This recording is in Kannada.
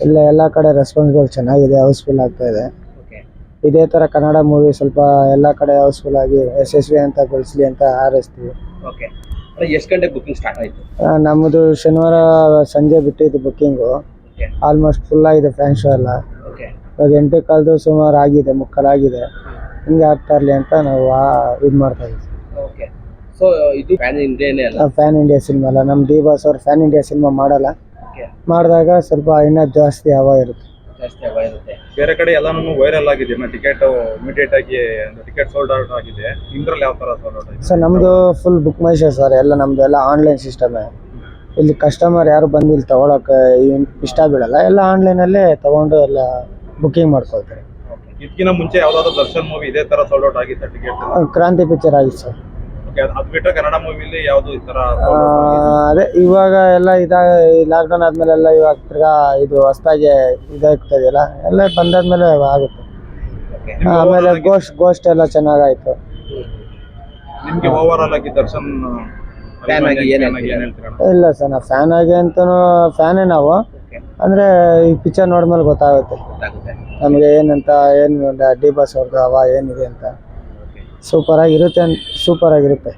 ಇಲ್ಲ ಎಲ್ಲ ಕಡೆ ರೆಸ್ಪಾನ್ಸ್ಗಳು ಚೆನ್ನಾಗಿದೆ ಹೌಸ್ಫುಲ್ ಆಗ್ತಾ ಇದೆ. ಇದೇ ತರ ಕನ್ನಡ ಮೂವಿ ಸ್ವಲ್ಪ ಎಲ್ಲ ಕಡೆ ಹೌಸ್ಫುಲ್ ಆಗಿ ಯಶಸ್ವಿ ಅಂತ ಗಳಿಸ್ಲಿ ಅಂತ ಹಾರೈಸ್ತೀವಿ. ಓಕೆ ಎಷ್ಟು ಗಂಟೆಗೆ ಬುಕಿಂಗ್ ಸ್ಟಾರ್ಟ್ ಆಯಿತು? ಆ, ನಮ್ಮದು ಶನಿವಾರ ಸಂಜೆ ಬಿಟ್ಟಿದ್ದು ಬುಕ್ಕಿಂಗು ಓಕೆ ಆಲ್ಮೋಸ್ಟ್ ಫುಲ್ ಆಗಿದೆ ಫ್ಯಾನ್ ಶೋ ಎಲ್ಲ. ಓಕೆ ಇವಾಗ ಎಂಟು ಕಾಲದು ಸುಮಾರು ಆಗಿದೆ ಮುಕ್ಕಾಲಾಗಿದೆ ಹಿಂಗೆ ಆಗ್ತಾ ಇರಲಿ ಅಂತ ನಾವು ಇದು ಮಾಡ್ತಾ ಇದ್ದೀವಿ ಓಕೆ ಸೊ ಇದು ಫ್ಯಾನ್ ಇಂಡಿಯಾನೇ ಅಲ್ಲ? ಫ್ಯಾನ್ ಇಂಡಿಯಾ ಸಿನಿಮಾ ಅಲ್ಲ. ನಮ್ಮ ಡಿ ಬಾಸ್ ಅವ್ರು ಫ್ಯಾನ್ ಇಂಡಿಯಾ ಸಿನಿಮಾ ಮಾಡಲ್ಲ. ಮಾಡಿದಾಗ ಸ್ವಲ್ಪ ಇನ್ನ ಜಾಸ್ತಿ ಹವ ಇರುತ್ತೆ. ಜಾಸ್ತಿ ಹವಾ ಇರುತ್ತೆ. ಬೇರೆ ಕಡೆ ಎಲ್ಲಾನು ವೈರಲ್ ಆಗಿದೆ. ಟಿಕೆಟ್ ಇಮಿಡಿಯೇಟ್ ಆಗಿ ಟಿಕೆಟ್ ಸೋಲ್ಡ್ ಔಟ್ ಆಗಿದೆ. ನಿಮ್ದ್ರಲ್ಲಿ ಯಾವ ತರ ಸೋಲ್ಡ್ ಔಟ್ ಆಗಿದೆ? ಸರ್ ನಮ್ದು full book my show sir ಎಲ್ಲ ನಮ್ಮದು ಎಲ್ಲ ಆನ್ಲೈನ್ ಸಿಸ್ಟಮೇ ಇಲ್ಲಿ ಕಸ್ಟಮರ್ ಯಾರು ಬಂದು ಇಲ್ಲಿ ತಗೊಳಕ್ ಇಷ್ಟ ಬೀಳಲ್ಲ ಎಲ್ಲ ಆನ್ಲೈನಲ್ಲೇ ತಗೊಂಡು ಎಲ್ಲ ಬುಕ್ಕಿಂಗ್ ಮಾಡ್ಕೊಳ್ತಾರೆ. ಇದಕ್ಕಿಂತ ಮುಂಚೆ ಯಾವ್ದಾದ್ರು ದರ್ಶನ್ ಮೂವಿ ಇದೇ ತರ ಸೋಲ್ಡ್ ಔಟ್ ಆಗಿತ್ತು ಟಿಕೆಟ್ ಕ್ರಾಂತಿ ಪಿಕ್ಚರ್ ಆಗಿತ್ತು ಸರ್. ಅದ್ ಬಿಟ್ಟರೆ ಕನ್ನಡ ಮೂವಿಲಿ ಯಾವ್ದು ಈ ತರ ಆ, ಅದೇ ಇವಾಗ ಎಲ್ಲ ಇದಾಗ ಲಾಕ್ಡೌನ್ ಆದ್ಮೇಲೆ ಎಲ್ಲ ಇವಾಗ ತಿರ್ಗಾ ಇದು ಹೊಸದಾಗಿ ಇದಾಗ್ತದೆಯಲ್ಲ ಎಲ್ಲ ಬಂದಾದ್ಮೇಲೆ ಆಗುತ್ತೆ. ಆಮೇಲೆ ಗೋಸ್ಟ್ ಗೋಸ್ಟ್ ಎಲ್ಲ ಚೆನ್ನಾಗಾಯ್ತು. ನಿಮ್ಗೆ ಓವರ್ ಆಲ್ ಆಗಿ ದರ್ಶನ್ Fan ಆಗಿ ಏನ್ ಹೇಳ್ತೀರಾ? ಇಲ್ಲ ಸರ್ ನಾವು ಫ್ಯಾನ್ ಆಗಿ ಅಂತನೂ ಫ್ಯಾನೇ ನಾವು. ಅಂದ್ರೆ ಈ ಪಿಕ್ಚರ್ ನೋಡಿದ್ಮೇಲೆ ಗೊತ್ತಾಗುತ್ತೆ. ಗೊತ್ತಾಗುತ್ತೆ. ನಮಗೆ ಏನಂತ ಏನು ಡಿ ಬಸ್ ಅವ್ರದ್ದು ಅವಾ ಏನಿದೆ ಅಂತ. Okay super